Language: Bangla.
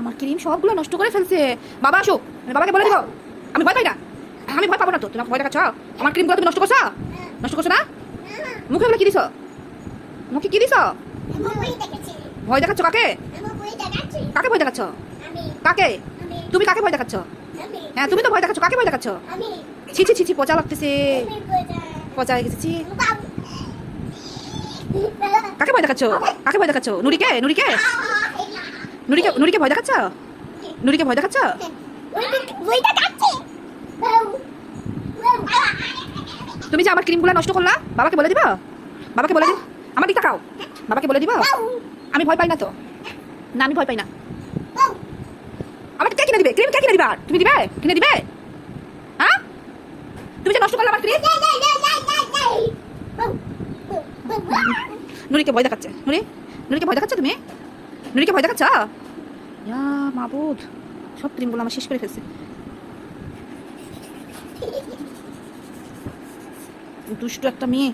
আমার ক্রিম সবগুলো নষ্ট করে ফেলছে। বাবা আমি বাবাকে বলে দিব। আমি ভয় পাই না। আমি ভয় পাবো না তো। তুমি ভয় দেখাচ্ছ? আমার ক্রিমগুলো তুমি নষ্ট করছ? নষ্ট করছ না? মুখে এগুলো কি দিছ? মুখে কি দিছ? ভয় দেখাচ্ছ কাকে? কাকে ভয় দেখাচ্ছ? কাকে? তুমি কাকে ভয় দেখাচ্ছ? হ্যাঁ তুমি তো ভয় দেখাচ্ছ। কাকে ভয় দেখাচ্ছ? ছি ছি পচা লাগতেছে। পচা গেছে, ছি। কাকে ভয় দেখাচ্ছ? কাকে ভয় দেখাচ্ছ? নুরিকে? নুরিকে? নুরিকে নুরিকে ভয় দেখাচ্ছ? নুরিকে ভয় দেখাচ্ছ? তুমি যে আমার ক্রিমগুলো নষ্ট করলা, বাবাকে বলে দিবা? বাবাকে বলে দিব? আমার দিকটা বাবাকে বলে দিবা? আমি ভয় পাই না তো। না, আমি ভয় পাই না। আমাকে কে কিনে দিবে? ক্রিম কে কিনে দিবা? তুমি দিবে? কিনে দিবে? হ্যাঁ? করলে আমার ক্রিম নুরিকে ভয় দেখাচ্ছে। নুরি নুরিকে ভয় দেখাচ্ছ তুমি? নুরিকে ভয় দেখাচ্ছ? ইয়া মাবুদ। সব ক্রিমগুলো আমার শেষ করে ফেলছে। দুষ্টু একটা মেয়ে।